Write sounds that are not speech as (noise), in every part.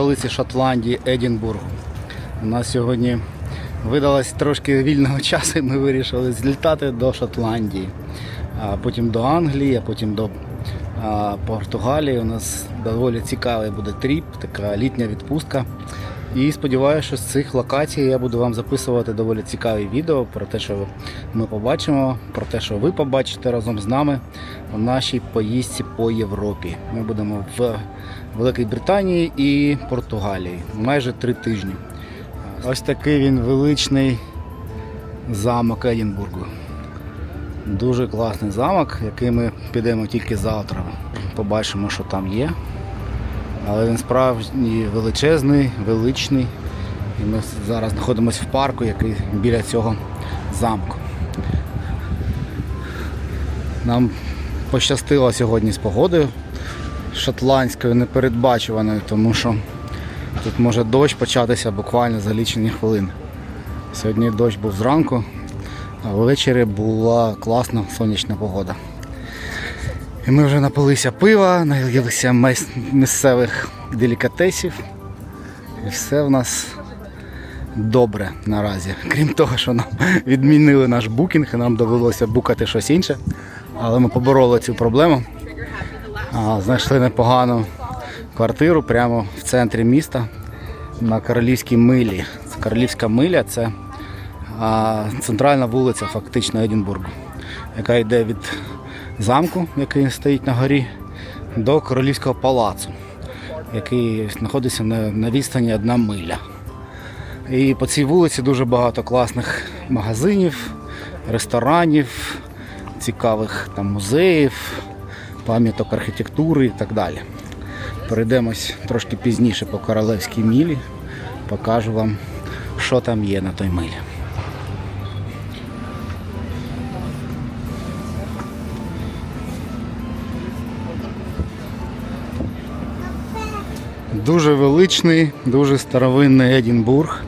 столиці Шотландії Едінбургу. У нас сьогодні видалось трошки вільного (laughs) часу, і ми вирішили злітати до Шотландії, а потім до Англії, а потім до Португалії. У нас доволі цікавий буде тріп, така літня відпустка. І сподіваюся, що з цих локацій я буду вам записувати доволі цікаві відео про те, що ми побачимо, про те, що ви побачите разом з нами у нашій поїздці по Європі. Ми будемо в Великій Британії і Португалії майже три тижні. Ось такий він величний замок Едінбургу. Дуже класний замок, який ми підемо тільки завтра. Побачимо, що там є. Але він справді величезний, величний. І ми зараз знаходимося в парку, який біля цього замку. Нам пощастило сьогодні з погодою шотландською, непередбачуваною, тому що тут може дощ початися буквально за лічені хвилини. Сьогодні дощ був зранку, а ввечері була класна сонячна погода. І ми вже напилися пива, наїлися місцевих делікатесів. І все в нас добре наразі. Крім того, що нам відмінили наш букінг і нам довелося букати щось інше. Але ми побороли цю проблему. Знайшли непогану квартиру прямо в центрі міста на Королівській милі. Це Королівська миля це а, центральна вулиця фактично Едінбургу, яка йде від замку, який стоїть на горі, до Королівського палацу, який знаходиться на, на відстані одна миля. І по цій вулиці дуже багато класних магазинів, ресторанів, цікавих там музеїв, пам'яток архітектури і так далі. Перейдемось трошки пізніше по королевській мілі, покажу вам, що там є на той милі. Дуже величний, дуже старовинний Едінбург,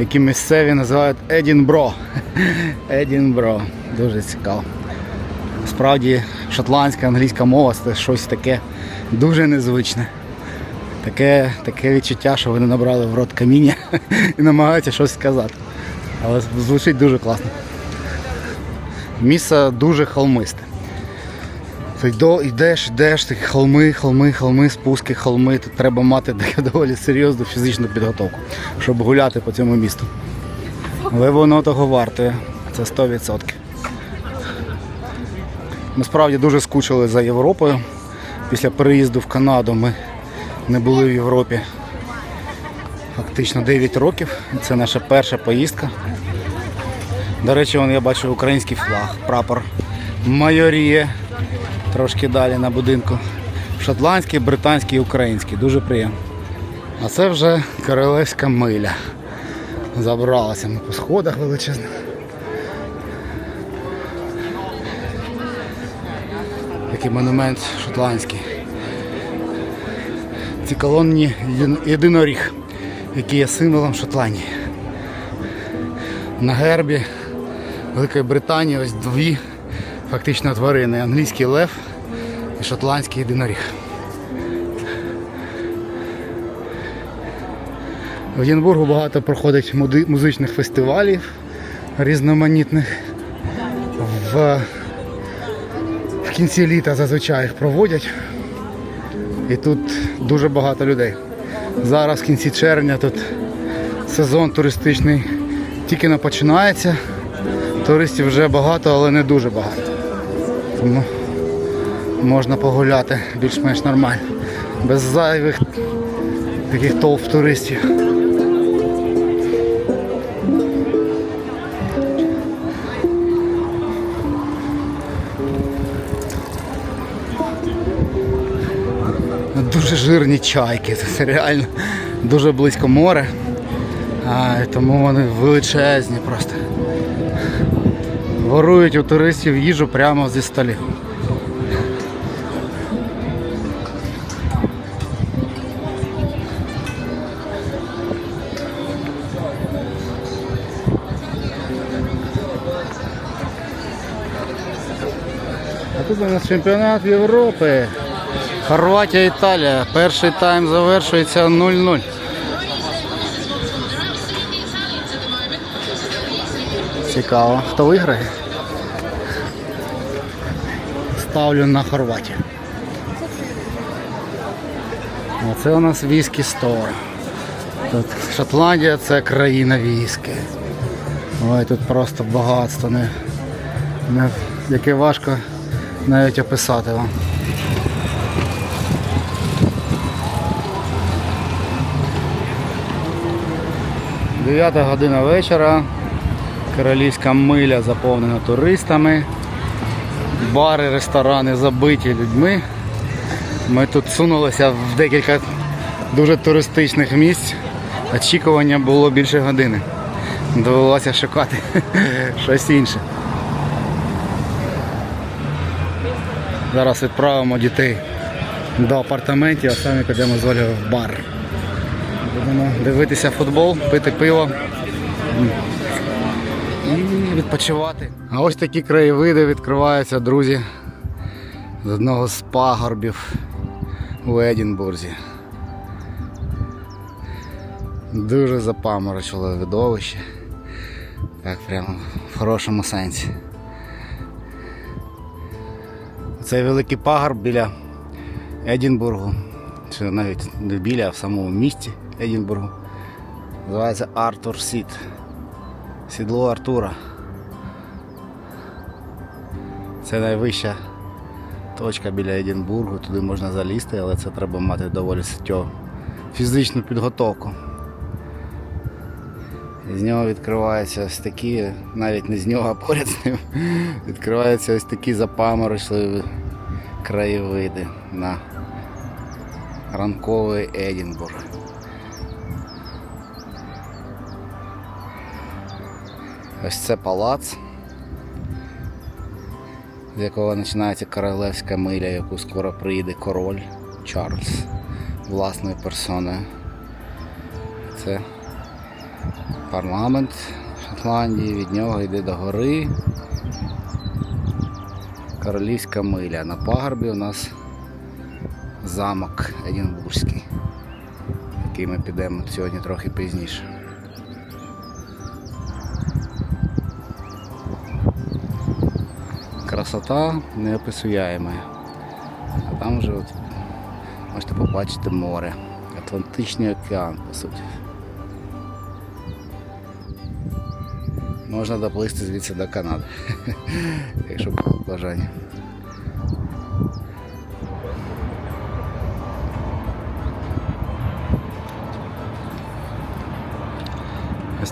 який місцеві називають Едінбро. (laughs) Едінбро. Дуже цікаво. Справді шотландська англійська мова це щось таке дуже незвичне. Таке, таке відчуття, що вони набрали в рот каміння (laughs) і намагаються щось сказати. Але звучить дуже класно. Місце дуже холмисте. Ти йдеш, йдеш, такі холми, холми, холми, спуски, холми. Тут треба мати (laughs) доволі серйозну фізичну підготовку, щоб гуляти по цьому місту. Але воно того вартує. Це 100%. Ми справді дуже скучили за Європою. Після переїзду в Канаду ми не були в Європі фактично 9 років. Це наша перша поїздка. До речі, я бачу український флаг, прапор майоріє. Трошки далі на будинку. Шотландський, британський, український. Дуже приємно. А це вже королевська миля. Забралися ми по сходах величезних. Такий монумент шотландський. Ці колонні єдиноріг, який є символом Шотландії. На гербі Великої Британії ось дві фактично тварини. Англійський лев і шотландський єдиноріг. В Єнбургу багато проходить музичних фестивалів різноманітних. В, в кінці літа зазвичай їх проводять. І тут дуже багато людей. Зараз в кінці червня тут сезон туристичний тільки не починається. Туристів вже багато, але не дуже багато. Тому можна погуляти більш-менш нормально. Без зайвих таких толп туристів. Жирні чайки, це реально дуже близько море. Тому вони величезні просто. Ворують у туристів їжу прямо зі столів. А тут у нас чемпіонат Європи. Хорватія, Італія. Перший тайм завершується 0-0. Цікаво. Хто виграє? Ставлю на Хорватію. Оце у нас віскі стор. Тут Шотландія це країна віскі. Ой, тут просто багатство, не, не, яке важко навіть описати вам. Дев'ята година вечора. Королівська миля заповнена туристами. Бари, ресторани забиті людьми. Ми тут сунулися в декілька дуже туристичних місць. Очікування було більше години. Довелося шукати (laughs) щось інше. Зараз відправимо дітей до апартаментів, а самі підемо з Олею в бар. Дивитися футбол, пити пиво і відпочивати. А ось такі краєвиди відкриваються, друзі, з одного з пагорбів у Едінбурзі. Дуже запаморочило видовище. Так, прямо в хорошому сенсі. Цей великий пагорб біля Едінбургу, чи навіть не біля, в самому місті Едінбургу. Називається Артур Сіт. Сідло Артура. Це найвища точка біля Едінбургу, туди можна залізти, але це треба мати доволі ситьо фізичну підготовку. З нього відкриваються ось такі, навіть не з нього, а поряд з ним, відкриваються ось такі запаморочливі краєвиди на ранковий Едінбург. Ось це палац, з якого починається королевська миля, яку скоро приїде король Чарльз власною персоною. Це парламент Шотландії, від нього йде до гори. Королівська миля. На пагорбі у нас замок Едінбурзький, який ми підемо сьогодні трохи пізніше. Красота неописуєма. А там вже от можете побачити море. Атлантичний океан, по суті. Можна доплисти звідси до Канади, (laughs) якщо було бажання.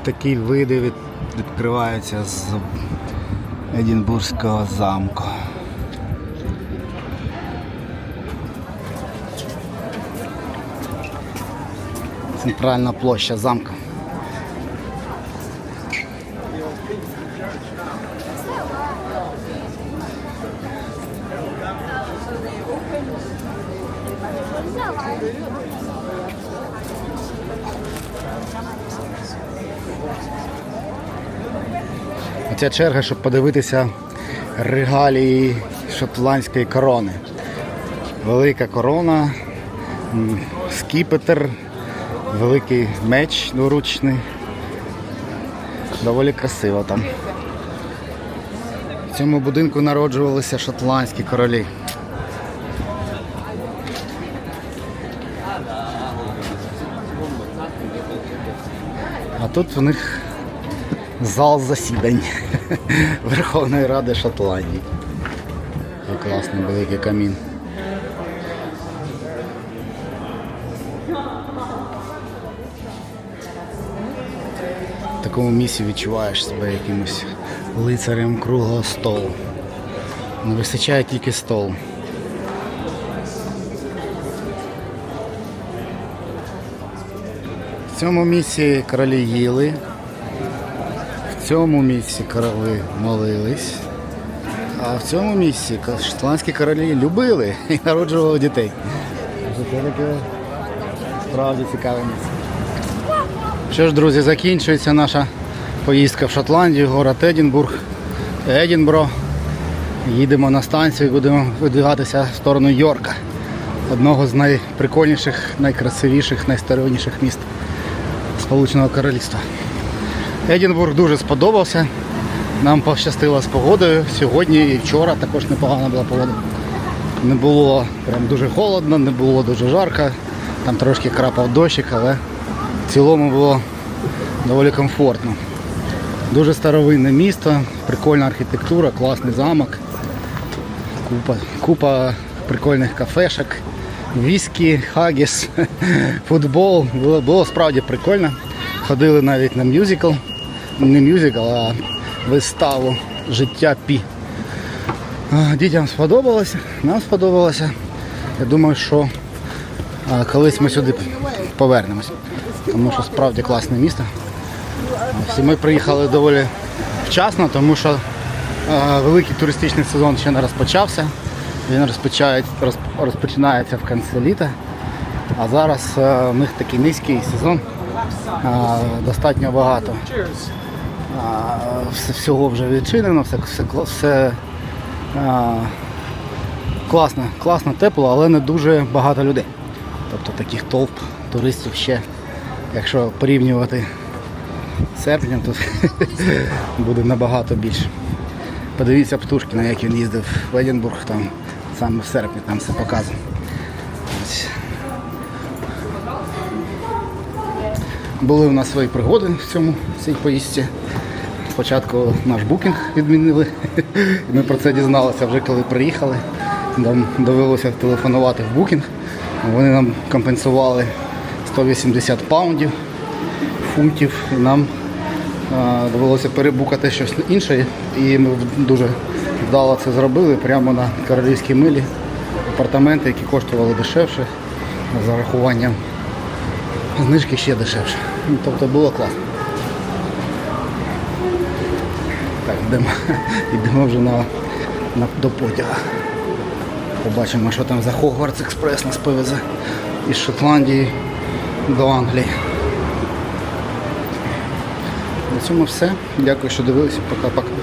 Такі види від, відкриваються з Едінбурзького замку. Центральна площа замка. Оця черга, щоб подивитися регалії шотландської корони. Велика корона, скіпетр, великий меч дворучний. Доволі красиво там. В цьому будинку народжувалися шотландські королі. Тут у них зал засідань (laughs) Верховної Ради Шотландії. Класний великий камін. В такому місці відчуваєш себе якимось лицарем круглого столу. Не вистачає тільки стол. В цьому місці королі їли, в цьому місці короли молились, а в цьому місці шотландські королі любили (laughs) і народжували дітей. Це таке справді цікаве місце. Що ж, друзі, закінчується наша поїздка в Шотландію, город Едінбург, Едінбро. Їдемо на станцію і будемо видвигатися в сторону Йорка. одного з найприкольніших, найкрасивіших, найстереоніших міст Сполученого Королівства. Едінбург дуже сподобався. Нам пощастило з погодою. Сьогодні і вчора також непогана була погода. Не було прям дуже холодно, не було дуже жарко. Там трошки крапав дощик, але в цілому було доволі комфортно. Дуже старовинне місто, прикольна архітектура, класний замок, купа, купа прикольних кафешок, віскі, хагіс, (laughs) футбол. Було, було справді прикольно. Ходили навіть на мюзикл. Не мюзикл, а виставу Життя Пі. Дітям сподобалося, нам сподобалося. Я думаю, що колись ми сюди повернемось. Тому що справді класне місто. Всі ми приїхали доволі вчасно, тому що великий туристичний сезон ще не розпочався. Він розпочинається в кінці літа. А зараз е, у них такий низький сезон. е, достатньо багато. е, всього вже відчинено, все, все, все е, класно, класно, тепло, але не дуже багато людей. Тобто таких толп туристів ще, якщо порівнювати з серпнем, тут (laughs) буде набагато більше. Подивіться Птушкіна, як він їздив в Едінбург, там саме в серпні там все показано. Були у нас свої пригоди в цьому в цій поїздці. Спочатку наш букінг відмінили. Ми про це дізналися вже коли приїхали. Нам довелося телефонувати в букінг. Вони нам компенсували 180 паундів, фунтів. І нам довелося перебукати щось інше. І ми дуже вдало це зробили прямо на королівській милі. Апартаменти, які коштували дешевше, з зарахуванням знижки ще дешевше. Ну, Тобто було класно. Так, йдемо, (laughs) йдемо вже на, на, до потяга. Побачимо, що там за Хогвартс Експрес нас повезе із Шотландії до Англії. На цьому все. Дякую, що дивилися. Пока-пока.